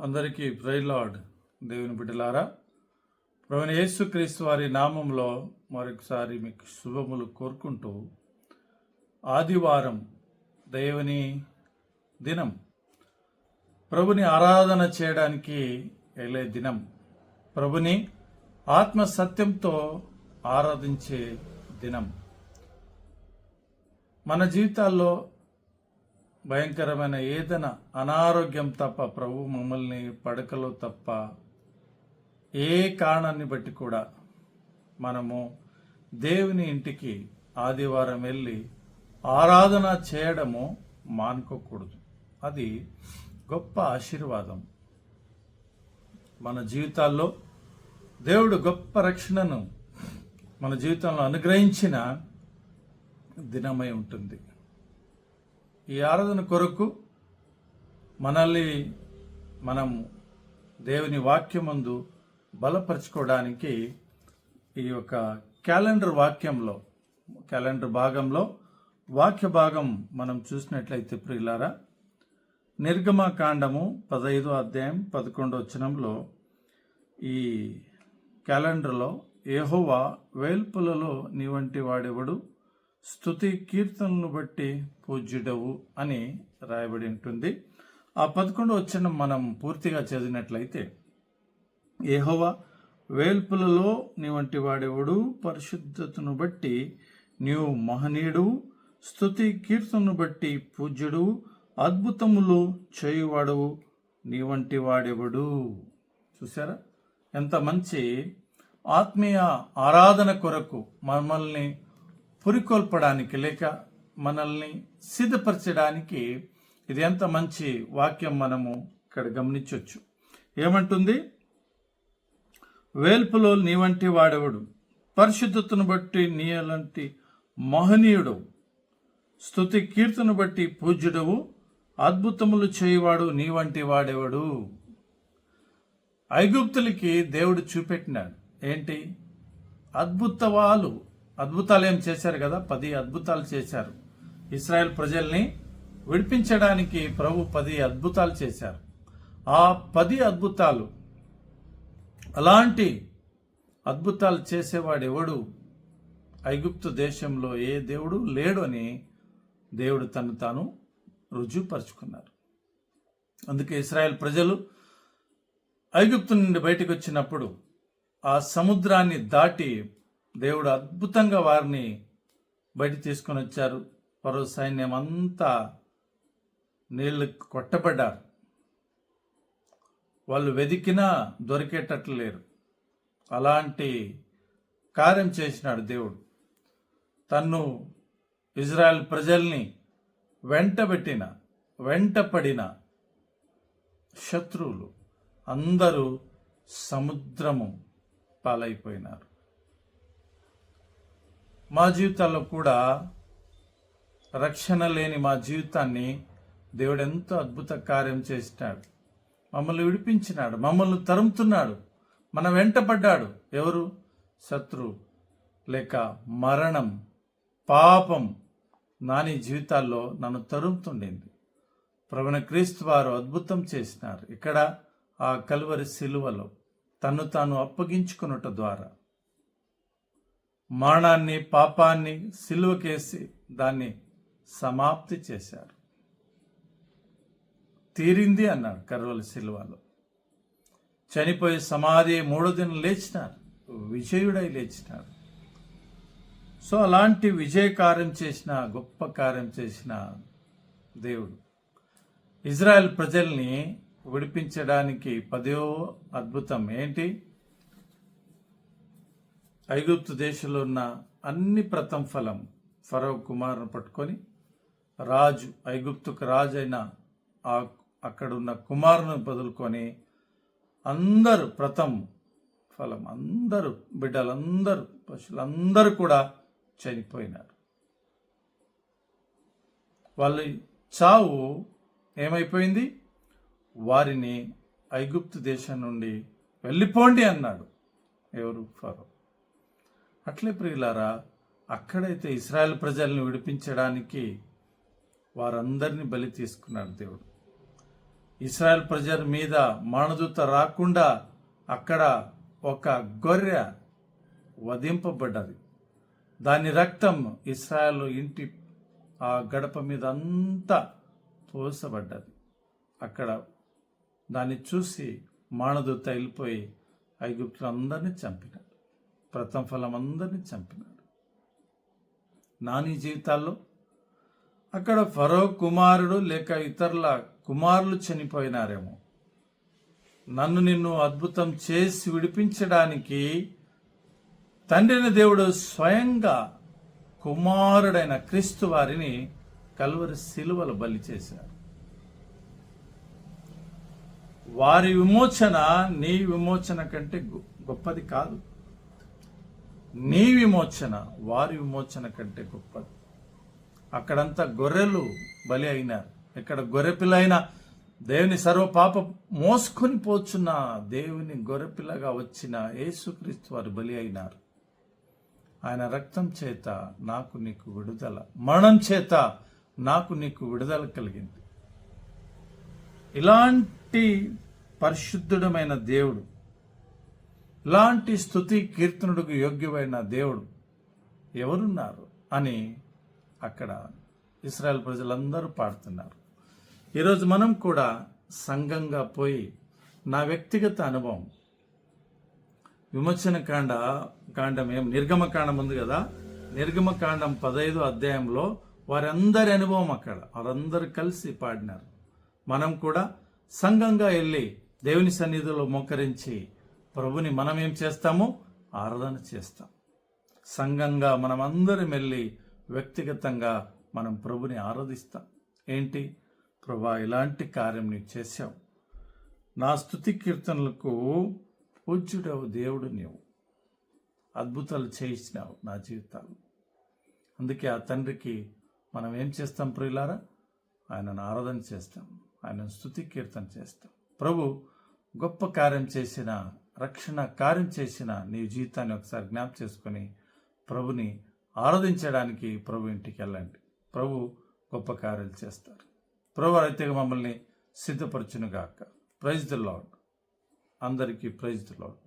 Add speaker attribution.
Speaker 1: అందరికీ ప్రైలాడ్ దేవుని బిడ్డలారా. ప్రవీణ యేసుక్రీస్తు వారి నామంలో మరొకసారి మీకు శుభములు కోరుకుంటూ ఆదివారం దేవుని దినం ప్రభుని ఆరాధన చేయడానికి వెళ్ళే దినం ప్రభుని ఆత్మ సత్యంతో ఆరాధించే దినం. మన జీవితాల్లో భయంకరమైన ఏదైనా అనారోగ్యం తప్ప ప్రభు మమ్మల్ని పడకలో తప్ప ఏ కారణాన్ని బట్టి కూడా మనము దేవుని ఇంటికి ఆదివారం వెళ్ళి ఆరాధన చేయడము మానుకోకూడదు. అది గొప్ప ఆశీర్వాదం. మన జీవితాల్లో దేవుడు గొప్ప రక్షణను మన జీవితంలో అనుగ్రహించిన దినమై ఉంటుంది. ఈ ఆరాధన కొరకు మనల్ని మనం దేవుని వాక్యమందు బలపరచుకోవడానికి ఈ యొక్క క్యాలెండర్ వాక్యంలో క్యాలెండర్ భాగంలో వాక్య భాగం మనం చూసినట్లయితే ప్రియులారా నిర్గమకాండము పదహైదు అధ్యాయం పదకొండో వచనంలో ఈ క్యాలెండర్లో ఏహోవా వేల్పులలో నీ వంటి వాడెవడు? స్థుతి కీర్తనను బట్టి పూజ్యుడవు అని రాయబడి ఉంటుంది. ఆ పదకొండు వచ్చిన మనం పూర్తిగా చదివినట్లయితే ఏహోవా వేల్పులలో నీ వంటి వాడెవడు? పరిశుద్ధతను బట్టి నీవు మహనీయుడు స్థుతి కీర్తనను బట్టి పూజ్యుడు అద్భుతములు చేయువాడవు నీ వంటి వాడెవడు? చూసారా ఎంత మంచి ఆత్మీయ ఆరాధన కొరకు మమ్మల్ని పురికొల్పడానికి లేక మనల్ని సిద్ధపరచడానికి ఇది ఎంత మంచి వాక్యం మనము ఇక్కడ గమనించవచ్చు ఏమంటుంది? వేల్పులో నీ వంటి వాడెవడు? పరిశుద్ధతను బట్టి నీ అలాంటి మహనీయుడు. స్తుతి కీర్తను బట్టి పూజ్యుడవు. అద్భుతములు చేయువాడు నీ వంటి వాడెవడు? ఐగుప్తులకి దేవుడు చూపెట్టినాడు. ఏంటి? అద్భుతవాలు. అద్భుతాలు ఏం చేశారు కదా? పది అద్భుతాలు చేశారు. ఇస్రాయెల్ ప్రజల్ని విడిపించడానికి ప్రభు పది అద్భుతాలు చేశారు. ఆ పది అద్భుతాలు అలాంటి అద్భుతాలు చేసేవాడు ఎవడు ఐగుప్తు దేశంలో ఏ దేవుడు లేడు అని దేవుడు తను తాను రుజువుపరుచుకున్నారు. అందుకే ఇస్రాయెల్ ప్రజలు ఐగుప్తు నుండి బయటకు వచ్చినప్పుడు ఆ సముద్రాన్ని దాటి దేవుడు అద్భుతంగా వారిని బయట తీసుకొని వచ్చారు. పరో సైన్యం అంతా నీళ్ళు కొట్టబడ్డారు. వాళ్ళు వెతికినా దొరికేటట్లు లేరు. అలాంటి కార్యం చేసినాడు దేవుడు. తన్ను ఇజ్రాయెల్ ప్రజల్ని వెంటబెట్టిన వెంటపడిన శత్రువులు అందరూ సముద్రము పాలైపోయినారు. మా జీవితాల్లో కూడా రక్షణ లేని మా జీవితాన్ని దేవుడు ఎంతో అద్భుత కార్యం చేసినాడు. మమ్మల్ని విడిపించినాడు. మమ్మల్ని తరుముతున్నాడు. మన వెంటపడ్డాడు. ఎవరు? శత్రు లేక మరణం పాపం నాని జీవితాల్లో నన్ను తరుముతుండింది. ప్రవణ క్రీస్తు వారు అద్భుతం చేసినారు. ఇక్కడ ఆ కలువరి సిలువలో తను తాను అప్పగించుకున్నట ద్వారా మరణాన్ని పాపాన్ని సిలువకేసి దాన్ని సమాప్తి చేశారు. తీరింది అన్నాడు కర్వల సిల్వలో. చనిపోయి సమాధి మూడో దినం లేచినారు. విజయుడై లేచినారు సో అలాంటి విజయ కార్యం చేసిన గొప్ప కార్యం చేసిన దేవుడు. ఇజ్రాయెల్ ప్రజల్ని విడిపించడానికి పదో అద్భుతం ఏంటి? ఐగుప్తు దేశంలో ఉన్న అన్ని ప్రథమ ఫలం ఫరో కుమారును పట్టుకొని రాజు ఐగుప్తుకు రాజు అయిన ఆ అక్కడ ఉన్న కుమారుని బదులుకొని అందరూ ప్రథమ ఫలం అందరూ బిడ్డలందరూ పశువులందరూ కూడా చనిపోయినారు. వాళ్ళ చావు ఏమైపోయింది? వారిని ఐగుప్తు దేశం నుండి వెళ్ళిపోండి అన్నాడు ఎవరు? ఫరో. అట్లే ప్రియులారా అక్కడైతే ఇస్రాయల్ ప్రజల్ని విడిపించడానికి వారందరినీ బలి తీసుకున్నాడు దేవుడు. ఇస్రాయల్ ప్రజల మీద మానదూత రాకుండా అక్కడ ఒక గొర్రె వధింపబడ్డది. దాని రక్తం ఇస్రాయల్ ఇంటి ఆ గడప మీద అంతా పోసబడ్డది అక్కడ దాన్ని చూసి మానదూత వెళ్ళిపోయి ఐగుప్తులందరినీ చంపినారు ప్రథమ ఫలం అందరినీ చంపినాడు. నాని జీవితాల్లో అక్కడ ఫరో కుమారుడు లేక ఇతరుల కుమారులు చనిపోయినారేమో. నన్ను నిన్ను అద్భుతం చేసి విడిపించడానికి తండ్రిని దేవుడు స్వయంగా కుమారుడైన క్రీస్తు వారిని కల్వరి శిలువలు బలి చేశారు వారి విమోచన నీ విమోచన కంటే గొప్పది కాదు. నీ విమోచన వారి విమోచన కంటే గొప్పది. అక్కడంతా గొర్రెలు బలి అయినారు. ఇక్కడ గొర్రెపిల్లైన దేవుని సర్వపాప మోసుకొని పోచున్న దేవుని గొర్రెపిల్లగా వచ్చిన యేసుక్రీస్తు వారు బలి అయినారు. ఆయన రక్తం చేత నాకు నీకు విడుదల మరణం చేత నాకు నీకు విడుదల కలిగింది. ఇలాంటి పరిశుద్ధుడమైన దేవుడు లాంటి స్థుతి కీర్తనుడికి యోగ్యమైన దేవుడు ఎవరున్నారు అని అక్కడ ఇస్రాయల్ ప్రజలందరూ పాడుతున్నారు. ఈరోజు మనం కూడా సంఘంగా పోయి నా వ్యక్తిగత అనుభవం. విమోచన కాండ కాండం ఏం? నిర్గమకాండం ఉంది కదా? నిర్గమకాండం పదహైదు అధ్యాయంలో వారందరి అనుభవం అక్కడ. వారందరూ కలిసి పాడినారు. మనం కూడా సంఘంగా వెళ్ళి దేవుని సన్నిధిలో మోకరించి ప్రభుని మనం ఏం చేస్తాము? ఆరాధన చేస్తాం. సంఘంగా మనమందరి అందరం వెళ్ళి వ్యక్తిగతంగా మనం ప్రభుని ఆరాధిస్తాం. ఏంటి? ప్రభా ఇలాంటి కార్యం నీవు చేశావు. నా స్థుతి కీర్తనలకు పూజ్యుడవు దేవుడు నీవు. అద్భుతాలు చేయించినావు నా జీవితాలు. అందుకే ఆ తండ్రికి మనం ఏం చేస్తాం ప్రియులారా? ఆయనను ఆరాధన చేస్తాం. ఆయన స్థుతి కీర్తన చేస్తాం. ప్రభు గొప్ప కార్యం చేసిన రక్షణ కార్యం చేసిన నీ జీవితాన్ని ఒకసారి జ్ఞాప చేసుకొని ప్రభుని ఆరాధించడానికి ప్రభు ఇంటికి వెళ్ళండి. ప్రభు గొప్ప కార్యాలు చేస్తారు. ప్రభు అయితే మమ్మల్ని సిద్ధపరచునుగాక. ప్రైజ్ ద లాడ్ అందరికీ ప్రైజ్ ద లాడ్